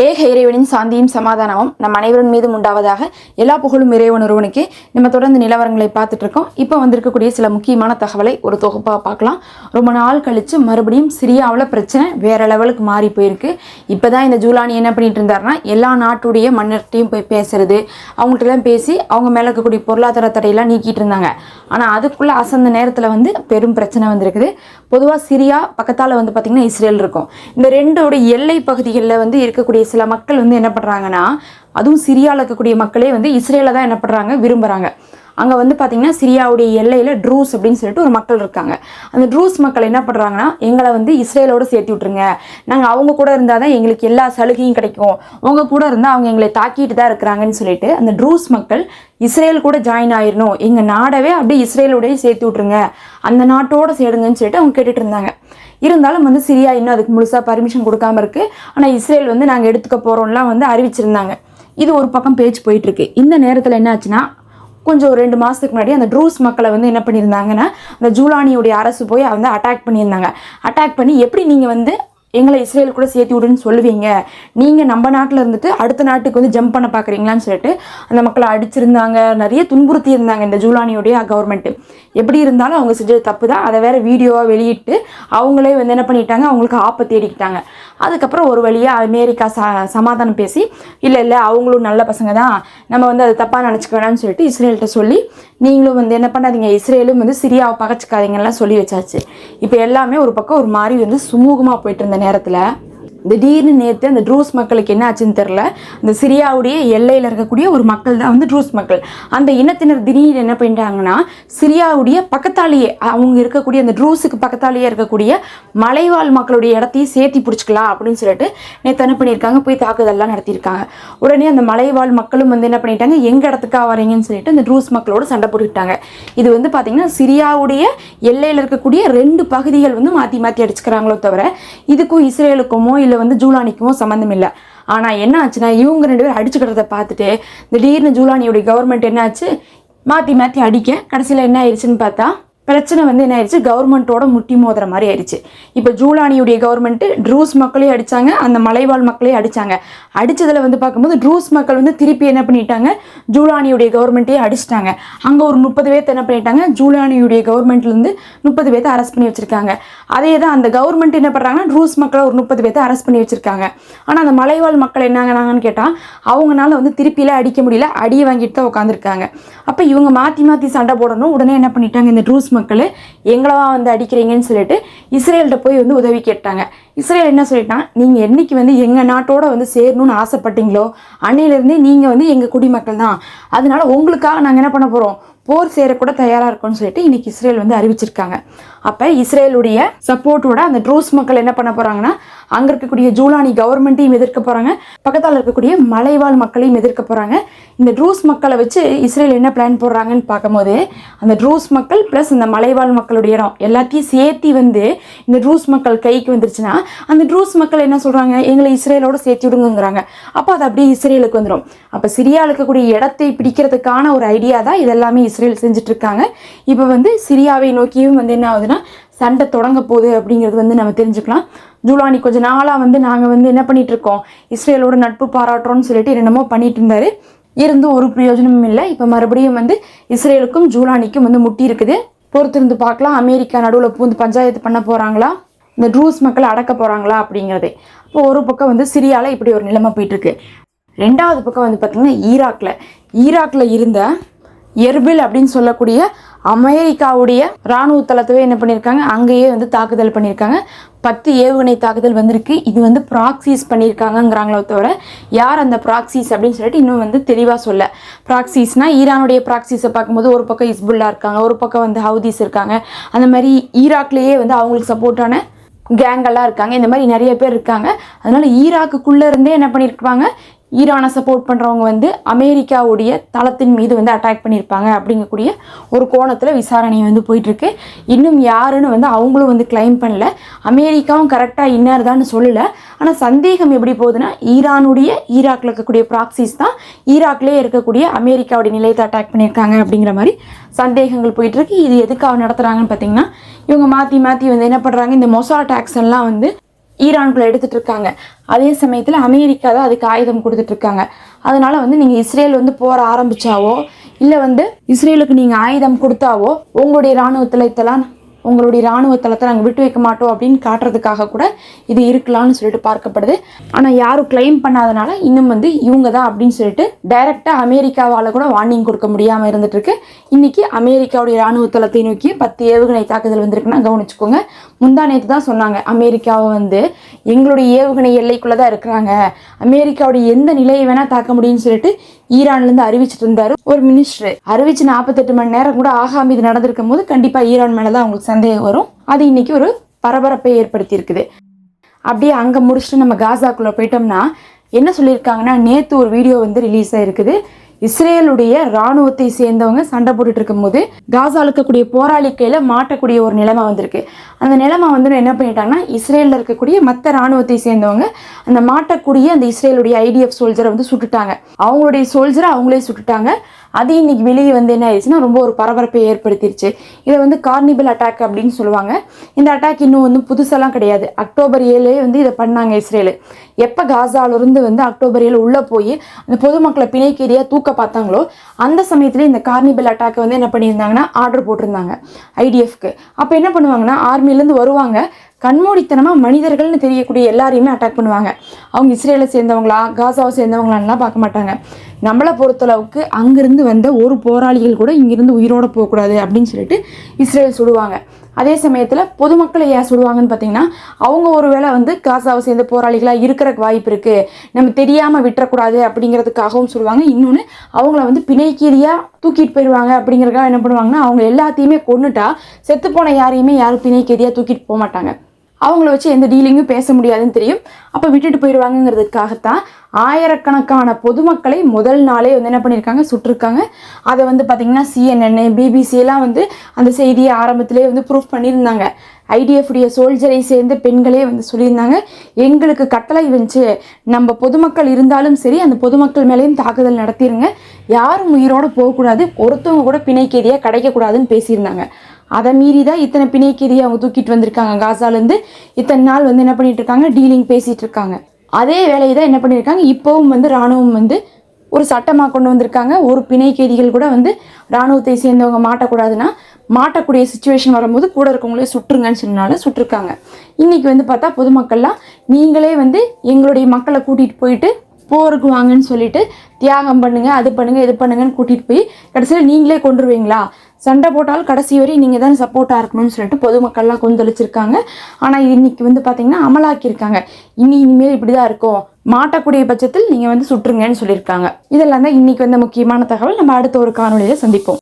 ஏக இறைவனின் சாந்தியும் சமாதானமும் நம் அனைவரின் மீதும் உண்டாவதாக எல்லா புகழும் இறைவன் ஒருவனுக்கே. நம்ம தொடர்ந்து நிலவரங்களை பார்த்துட்டு இருக்கோம். இப்போ வந்திருக்கக்கூடிய சில முக்கியமான தகவலை ஒரு தொகுப்பாக பார்க்கலாம். ரொம்ப நாள் கழித்து மறுபடியும் சிரியாவில் பிரச்சனை வேற லெவலுக்கு மாறி போயிருக்கு. இப்போ தான் இந்த ஜூலானி என்ன பண்ணிட்டு இருந்தாருன்னா எல்லா நாட்டுடைய மன்னர்கிட்டையும் போய் பேசுறது அவங்கள்ட்டலாம் பேசி அவங்க மேலே இருக்கக்கூடிய பொருளாதார தடையெல்லாம் நீக்கிட்டு இருந்தாங்க. ஆனால் அதுக்குள்ளே அசந்த நேரத்தில் வந்து பெரும் பிரச்சனை வந்திருக்குது. பொதுவாக சிரியா பக்கத்தால் வந்து பார்த்திங்கன்னா இஸ்ரேல் இருக்கும். இந்த ரெண்டோட எல்லை பகுதிகளில் வந்து இருக்கக்கூடிய சில மக்கள் வந்து என்ன பண்ணுறாங்கன்னா அதுவும் சிரியாவில் இருக்கக்கூடிய மக்களே வந்து இஸ்ரேலை தான் என்ன பண்ணுறாங்க விரும்புகிறாங்க அங்கே வந்து பார்த்திங்கன்னா சிரியாவுடைய எல்லையில் ட்ரூஸ் அப்படின்னு சொல்லிட்டு ஒரு மக்கள் இருக்காங்க. அந்த ட்ரூஸ் மக்கள் என்ன பண்ணுறாங்கன்னா எங்களை வந்து இஸ்ரேலோடு சேர்த்து விட்ருங்க நாங்கள் அவங்க கூட இருந்தால் தான் எங்களுக்கு எல்லா சலுகையும் கிடைக்கும். உங்கள் கூட இருந்தால் அவங்க எங்களை தாக்கிட்டு தான் இருக்கிறாங்கன்னு சொல்லிட்டு அந்த ட்ரூஸ் மக்கள் இஸ்ரேல் கூட ஜாயின் ஆயிடணும் எங்கள் நாடவே அப்படியே இஸ்ரேலோடய சேர்த்து விட்ருங்க அந்த நாட்டோட சேருங்கன்னு சொல்லிட்டு அவங்க கேட்டுட்டு இருந்தாங்க. இருந்தாலும் வந்து சிரியா இன்னும் அதுக்கு முழுசாக பர்மிஷன் கொடுக்காம இருக்கு. ஆனால் இஸ்ரேல் வந்து நாங்கள் எடுத்துக்க போகிறோம்லாம் வந்து அறிவிச்சிருந்தாங்க. இது ஒரு பக்கம் பேச்சு போயிட்டுருக்கு இந்த நேரத்தில் என்ன ஆச்சுன்னா கொஞ்சம் ஒரு ரெண்டு மாதத்துக்கு முன்னாடி அந்த ட்ரூஸ் மக்களை வந்து என்ன பண்ணியிருந்தாங்கன்னா அந்த ஜூலானியுடைய அரசு போய் வந்து அட்டாக் பண்ணியிருந்தாங்க. அட்டாக் பண்ணி எப்படி நீங்கள் வந்து எங்களை இஸ்ரேல் கூட சேர்த்து விடுன்னு சொல்லுவீங்க. நீங்கள் நம்ம நாட்டில் இருந்துட்டு அடுத்த நாட்டுக்கு வந்து ஜம்ப் பண்ண பார்க்குறீங்களான்னு சொல்லிட்டு அந்த மக்களை அடிச்சிருந்தாங்க. நிறைய துன்புறுத்தி இருந்தாங்க இந்த ஜூலானியுடைய கவர்மெண்ட்டு எப்படி இருந்தாலும் அவங்க செஞ்சது தப்பு தான் அதை வேறு வீடியோவாக வெளியிட்டு அவங்களே வந்து என்ன பண்ணிட்டாங்க? அவங்களுக்கு ஆப்பை தேடிக்கிட்டாங்க. அதுக்கப்புறம் ஒரு வழியாக அமெரிக்கா ச சமாதானம் பேசி இல்லை இல்லை அவங்களும் நல்ல பசங்க தான் நம்ம வந்து அதை தப்பாக நினச்சிக்க வேணாம்னு சொல்லிட்டு இஸ்ரேல்கிட்ட சொல்லி நீங்களும் வந்து என்ன பண்ணாதீங்க. இஸ்ரேலும் வந்து சிரியாவை பகச்சிக்காதீங்கலாம் சொல்லி வச்சாச்சு. இப்போ எல்லாமே ஒரு பக்கம் ஒரு மாதிரி வந்து சுமூகமாக போயிட்டு இருந்த நேரத்தில் திடீர்னு நேற்று அந்த ட்ரூஸ் மக்களுக்கு என்ன ஆச்சுன்னு தெரில அந்த சிரியாவுடைய எல்லையில் இருக்கக்கூடிய ஒரு மக்கள் தான் வந்து ட்ரூஸ் மக்கள். அந்த இனத்தினர் திடீர்னு என்ன பண்ணிட்டாங்கன்னா சிரியாவுடைய பக்கத்தாலேயே அவங்க இருக்கக்கூடிய அந்த ட்ரூஸுக்கு பக்கத்தாலேயே இருக்கக்கூடிய மலைவாழ் மக்களுடைய இடத்தையும் சேர்த்தி பிடிச்சிக்கலாம் அப்படின்னு சொல்லிட்டு நேற்று என்ன பண்ணியிருக்காங்க? போய் தாக்குதல்லாம் நடத்தியிருக்காங்க. உடனே அந்த மலைவாழ் மக்களும் வந்து என்ன பண்ணிட்டாங்க? எங்கள் இடத்துக்கா வரீங்கன்னு சொல்லிட்டு அந்த ட்ரூஸ் மக்களோட சண்டை போட்டுக்கிட்டாங்க. இது வந்து பார்த்திங்கன்னா சிரியாவுடைய எல்லையில் இருக்கக்கூடிய ரெண்டு பகுதிகள் வந்து மாற்றி மாற்றி அடிச்சுக்கிறாங்களோ தவிர இதுக்கும் இஸ்ரேலுக்குமோ இல்லை வந்து ஜூலானிக்கும் சம்மந்தம் இல்லை. ஆனால் என்ன ஆச்சுன்னா இவங்க ரெண்டு பேரும் அடிச்சுக்கிறத பார்த்துட்டு திடீர்னு ஜூலானியோடைய கவர்மெண்ட் என்ன ஆச்சு மாற்றி மாற்றி அடிக்க. கடைசியில் என்ன ஆயிடுச்சுன்னு பார்த்தா பிரச்சனை வந்து என்ன ஆயிடுச்சு? கவர்மெண்ட்டோட முட்டி மோதுற மாதிரி ஆயிடுச்சு. இப்போ ஜூலானியுடைய கவர்மெண்ட்டு ட்ரூஸ் மக்களையும் அடித்தாங்க அந்த மலைவாழ் மக்களையும் அடித்தாங்க அடித்ததில் வந்து பார்க்கும்போது ட்ரூஸ் மக்கள் வந்து திருப்பி என்ன பண்ணிட்டாங்க? ஜூலானியுடைய கவர்மெண்ட்டையே அடிச்சிட்டாங்க. அங்கே ஒரு முப்பது பேர்த்த என்ன பண்ணிட்டாங்க? ஜூலானியுடைய கவர்மெண்ட்லேருந்து முப்பது பேர்த்த அரெஸ்ட் பண்ணி வச்சுருக்காங்க. அதே தான் அந்த கவர்மெண்ட் என்ன பண்ணுறாங்கன்னா ட்ரூஸ் மக்களை ஒரு முப்பது பேர்த்த அரெஸ்ட் பண்ணி வச்சுருக்காங்க. ஆனால் அந்த மலைவாழ் மக்கள் என்னங்கனாங்கன்னு கேட்டால் அவங்கனால வந்து திருப்பிலாம் அடிக்க முடியல. அடியை வாங்கிட்டு தான் உட்காந்துருக்காங்க அப்போ இவங்க மாற்றி மாற்றி சண்டை போடணும். உடனே என்ன பண்ணிட்டாங்க? இந்த ட்ரூஸ் மக்கள் எங்களவா வந்து அடிக்கிறீங்கன்னு சொல்லிட்டு இஸ்ரேல்கிட்ட போய் வந்து உதவி கேட்டாங்க. இஸ்ரேல் என்ன சொல்லிட்டான் நீங்கள் என்னைக்கு வந்து எங்கள் நாட்டோட வந்து சேரணும்னு ஆசைப்பட்டீங்களோ அன்னையிலேருந்தே நீங்கள் வந்து எங்கள் குடிமக்கள் தான். அதனால உங்களுக்காக நாங்கள் என்ன பண்ண போகிறோம் போர் சேரக்கூட தயாராக இருக்கும்னு சொல்லிட்டு இன்றைக்கி இஸ்ரேல் வந்து அறிவிச்சிருக்காங்க. அப்போ இஸ்ரேலுடைய சப்போர்ட்டோட அந்த ட்ரூஸ் மக்கள் என்ன பண்ண போகிறாங்கன்னா அங்கே இருக்கக்கூடிய ஜூலானி கவர்மெண்ட்டையும் எதிர்க்க போகிறாங்க பக்கத்தால் இருக்கக்கூடிய மலைவாழ் மக்களையும் எதிர்க்க போகிறாங்க இந்த ட்ரூஸ் மக்களை வச்சு இஸ்ரேல் என்ன பிளான் போடுறாங்கன்னு பார்க்கும்போது அந்த ட்ரூஸ் மக்கள் ப்ளஸ் இந்த மலைவாழ் மக்களுடைய இடம் எல்லாத்தையும் சேர்த்தி வந்து இந்த ட்ரூஸ் மக்கள் கைக்கு வந்துருச்சுன்னா அந்த ட்ரூஸ் மக்கள் என்ன சொல்கிறாங்க எங்களை இஸ்ரேலோட சேர்த்து விடுங்கிறாங்க அப்போ அது அப்படியே இஸ்ரேலுக்கு வந்துடும் அப்போ சிரியாவில் இருக்கக்கூடிய இடத்தை பிடிக்கிறதுக்கான ஒரு ஐடியா தான் இதெல்லாமே இஸ்ரேல் செஞ்சுட்டு இருக்காங்க இப்போ வந்து சிரியாவை நோக்கியும் வந்து என்ன ஆகுதுன்னா சண்டை தொடங்க போகுது அப்படிங்கிறது வந்து நம்ம தெரிஞ்சுக்கலாம். ஜூலானி கொஞ்ச நாளாக வந்து நாங்கள் வந்து என்ன பண்ணிட்டு இருக்கோம் இஸ்ரேலோட நட்பு பாராட்டுறோம்னு சொல்லிட்டு என்னென்னமோ பண்ணிட்டு இருந்தாரு இருந்தும் ஒரு பிரயோஜனமும் இல்லை. இப்போ மறுபடியும் வந்து இஸ்ரேலுக்கும் ஜூலானிக்கும் வந்து முட்டி இருக்குது. பொறுத்திருந்து பார்க்கலாம். அமெரிக்கா நடுவில் பூந்து பஞ்சாயத்து பண்ண போகிறாங்களா இந்த ட்ரூஸ் மக்களை அடக்க போகிறாங்களா அப்படிங்கிறது. இப்போ ஒரு பக்கம் வந்து சிரியாவில் இப்படி ஒரு நிலைமை போயிட்டுருக்கு ரெண்டாவது பக்கம் வந்து பார்த்திங்கன்னா ஈராக்கில் ஈராக்கில் இருந்த எர்பில் அப்படின்னு சொல்லக்கூடிய அமெரிக்காவுடைய இராணுவ தளத்தவே என்ன பண்ணியிருக்காங்க அங்கேயே வந்து தாக்குதல் பண்ணியிருக்காங்க பத்து ஏவுகணை தாக்குதல் வந்திருக்கு. இது வந்து ப்ராக்சிஸ் பண்ணியிருக்காங்கங்கிறாங்களோ தவிர யார் அந்த ப்ராக்சிஸ் அப்படின்னு சொல்லிட்டு இன்னும் வந்து தெளிவாக சொல்ல. ப்ராக்சிஸ்னா ஈரானுடைய ப்ராக்சிஸை பார்க்கும்போது ஒரு பக்கம் இஸ்புல்லா இருக்காங்க ஒரு பக்கம் வந்து ஹவுதீஸ் இருக்காங்க. அந்த மாதிரி ஈராக்லேயே வந்து அவங்களுக்கு சப்போர்ட்டான கேங்கெல்லாம் இருக்காங்க. இந்த மாதிரி நிறைய பேர் இருக்காங்க. அதனால ஈராக்குக்குள்ளே இருந்தே என்ன பண்ணியிருப்பாங்க ஈரானை சப்போர்ட் பண்ணுறவங்க வந்து அமெரிக்காவுடைய தளத்தின் மீது வந்து அட்டாக் பண்ணியிருப்பாங்க அப்படிங்கக்கூடிய ஒரு கோணத்தில் விசாரணை வந்து போயிட்டுருக்கு. இன்னும் யாருன்னு வந்து அவங்களும் வந்து கிளைம் பண்ணல. அமெரிக்காவும் கரெக்டாக இன்னார் தான் சொல்லலை. ஆனால் சந்தேகம் எப்படி போகுதுன்னா ஈரானுடைய ஈராக்கில் இருக்கக்கூடிய ப்ராக்சிஸ் தான் ஈராக்லேயே இருக்கக்கூடிய அமெரிக்காவுடைய நிலையத்தை அட்டாக் பண்ணியிருக்காங்க அப்படிங்கிற மாதிரி சந்தேகங்கள் போயிட்டுருக்கு. இது எதுக்காக நடத்துகிறாங்கன்னு பார்த்தீங்கன்னா இவங்க மாற்றி மாற்றி வந்து என்ன பண்ணுறாங்க இந்த மொசா டாக்ஸ் எல்லாம் வந்து ஈரான்குள்ளே எடுத்துட்டு இருக்காங்க அதே சமயத்தில் அமெரிக்கா தான் அதுக்கு ஆயுதம் கொடுத்துட்டு இருக்காங்க அதனால வந்து நீங்கள் இஸ்ரேல் வந்து போகிற ஆரம்பிச்சாவோ இல்லை வந்து இஸ்ரேலுக்கு நீங்கள் ஆயுதம் கொடுத்தாவோ உங்களுடைய இராணுவ தளத்தெல்லாம் உங்களுடைய இராணுவ தளத்தை நாங்கள் விட்டு வைக்க மாட்டோம் அப்படின்னு காட்டுறதுக்காக கூட இது இருக்கலாம்னு சொல்லிட்டு பார்க்கப்படுது. ஆனால் யாரும் கிளைம் பண்ணாதனால இன்னும் வந்து இவங்க தான் அப்படின்னு சொல்லிட்டு டைரெக்டாக அமெரிக்காவால் கூட வார்னிங் கொடுக்க முடியாமல் இருந்துட்டுருக்கு. இன்றைக்கி இன்னைக்கு அமெரிக்காவுடைய இராணுவ தளத்தை நோக்கி பத்து ஏவுகணை தாக்குதல் வந்திருக்குன்னா கவனிச்சுக்கோங்க. முந்தா நேற்று தான் சொன்னாங்க அமெரிக்காவை வந்து எங்களுடைய ஏவுகணை எல்லைக்குள்ளே தான் இருக்கிறாங்க. அமெரிக்காவுடைய எந்த நிலையை வேணால் தாக்க முடியும்னு சொல்லிட்டு ஈரான்லேருந்து அறிவிச்சிட்டு இருந்தாரு ஒரு மினிஸ்டர் அறிவிச்சு நாற்பத்தெட்டு மணி நேரம் கூட ஆகாம இது நடந்திருக்கும் போது கண்டிப்பாக ஈரான் மேலே தான் அவங்களுக்கு சந்தேகம் வரும். அது இன்னைக்கு ஒரு பரபரப்பை ஏற்படுத்தி இருக்குது அப்படியே அங்கே முடிச்சுட்டு நம்ம காசாக்குள்ளே போயிட்டோம்னா என்ன சொல்லியிருக்காங்கன்னா நேற்று ஒரு வீடியோ வந்து ரிலீஸ் ஆயிருக்குது. இஸ்ரேலுடைய ராணுவத்தை சேர்ந்தவங்க சண்டை போட்டுட்டு இருக்கும்போது காசால இருக்கக்கூடிய போராளி கையில மாட்டக்கூடிய ஒரு நிலைமை வந்திருக்கு. அந்த நிலைமை வந்து என்ன பண்ணிட்டாங்கன்னா இஸ்ரேலில் இருக்கக்கூடிய மற்ற ராணுவத்தை சேர்ந்தவங்க அந்த மாட்டக்கூடிய அந்த இஸ்ரேலுடைய ஐடிஎஃப் சோல்ஜரை வந்து சுட்டுட்டாங்க. அவங்களுடைய சோல்ஜரை அவங்களே சுட்டுட்டாங்க. அது இன்னைக்கு வெளியே வந்து என்ன ஆயிடுச்சுன்னா ரொம்ப ஒரு பரபரப்பை ஏற்படுத்திருச்சு. இதை வந்து கார்னிபல் அட்டாக் அப்படின்னு சொல்லுவாங்க. இந்த அட்டாக் இன்னும் வந்து புதுசெல்லாம் கிடையாது. அக்டோபர் ஏழே வந்து இதை பண்ணாங்க இஸ்ரேலு. எப்போ காசாலிருந்து வந்து அக்டோபர் ஏழு உள்ளே போய் அந்த பொதுமக்களை பிணைக்கேரியாக தூக்க பார்த்தாங்களோ அந்த சமயத்தில் இந்த கார்னிபல் அட்டாக்கை வந்து என்ன பண்ணியிருந்தாங்கன்னா ஆர்டர் போட்டிருந்தாங்க ஐடிஎஃப்க்கு அப்போ என்ன பண்ணுவாங்கன்னா ஆர்மிலேருந்து வருவாங்க. கண்மூடித்தனமாக மனிதர்கள்னு தெரியக்கூடிய எல்லாரையுமே அட்டாக் பண்ணுவாங்க. அவங்க இஸ்ரேலை சேர்ந்தவங்களா காசாவை சேர்ந்தவங்களான்லாம் பார்க்க மாட்டாங்க. நம்மளை பொறுத்தளவுக்கு அங்கிருந்து வந்த ஒரு போராளிகள் கூட இங்கேருந்து உயிரோட போகக்கூடாது அப்படின்னு சொல்லிட்டு இஸ்ரேல் சுடுவாங்க. அதே சமயத்தில் பொதுமக்களை ஏன் சுடுவாங்கன்னு பார்த்தீங்கன்னா அவங்க ஒரு வேளை வந்து காசாவை சேர்ந்த போராளிகளாக இருக்கிறக்கு வாய்ப்பு இருக்குது நம்ம தெரியாமல் விட்டுறக்கூடாது அப்படிங்கிறதுக்காகவும் சொல்லுவாங்க. இன்னொன்று அவங்கள வந்து பிணைக்கீதியாக தூக்கிட்டு போயிடுவாங்க அப்படிங்கிறதுக்காக என்ன பண்ணுவாங்கன்னா அவங்க எல்லாத்தையுமே கொண்டுட்டா செத்துப்போன யாரையுமே யாரும் பிணைக்கீதியாக தூக்கிட்டு போக மாட்டாங்க. அவங்கள வச்சு எந்த டீலிங்கும் பேச முடியாதுன்னு தெரியும். அப்போ விட்டுட்டு போயிடுவாங்கங்கிறதுக்காகத்தான் ஆயிரக்கணக்கான பொதுமக்களை முதல் நாளே வந்து என்ன பண்ணியிருக்காங்க? சுட்டிருக்காங்க. அதை வந்து பார்த்திங்கன்னா சிஎன்என் பிபிசியெல்லாம் வந்து அந்த செய்தியை ஆரம்பத்திலே வந்து ப்ரூஃப் பண்ணியிருந்தாங்க. ஐடிஎஃப்டைய சோல்ஜரை சேர்ந்த பெண்களே வந்து சொல்லியிருந்தாங்க. எங்களுக்கு கட்டளை வந்துச்சு. நம்ம பொதுமக்கள் இருந்தாலும் சரி அந்த பொதுமக்கள் மேலேயும் தாக்குதல் நடத்திடுங்க யாரும் உயிரோடு போகக்கூடாது. ஒருத்தவங்க கூட பிணைக்கேதியாக கிடைக்கக்கூடாதுன்னு பேசியிருந்தாங்க. அதை மீறி தான் இத்தனை பிணைக்கேதியை அவங்க தூக்கிட்டு வந்திருக்காங்க. காசாலேருந்து இத்தனை நாள் வந்து என்ன பண்ணிகிட்டு இருக்காங்க டீலிங் பேசிகிட்டு இருக்காங்க அதே வேலையை தான் என்ன பண்ணியிருக்காங்க இப்போவும் வந்து இராணுவம் வந்து ஒரு சட்டமாக கொண்டு வந்திருக்காங்க. ஒரு பிணை கைதிகள் கூட வந்து இராணுவத்தை சேர்ந்தவங்க மாட்டக்கூடாதுன்னா மாட்டக்கூடிய சுச்சுவேஷன் வரும்போது கூட இருக்கவங்களே சுட்டுருங்கன்னு சொன்னால சுட்டிருக்காங்க. இன்றைக்கி வந்து பார்த்தா பொதுமக்கள்லாம் நீங்களே வந்து எங்களுடைய மக்களை கூட்டிகிட்டு போயிட்டு போருக்கு வாங்கன்னு சொல்லிட்டு தியாகம் பண்ணுங்கள் அது பண்ணுங்க இது பண்ணுங்கன்னு கூட்டிகிட்டு போய் கடைசியில் நீங்களே கொண்டுருவீங்களா சண்டை போட்டாலும் கடைசி வரை நீங்கள் தான் சப்போர்ட்டாக இருக்கணும்னு சொல்லிட்டு பொதுமக்கள்லாம் கொந்தளிச்சிருக்காங்க. ஆனால் இன்னைக்கு வந்து பார்த்தீங்கன்னா அமலாக்கியிருக்காங்க. இனி இனிமேல் இப்படி தான் இருக்கும். மாட்டக்கூடிய பட்சத்தில் நீங்கள் வந்து சுட்டுருங்கன்னு சொல்லியிருக்காங்க. இதெல்லாம் தான் இன்னைக்கு வந்த முக்கியமான தகவல். நம்ம அடுத்த ஒரு காணொலியில் சந்திப்போம்.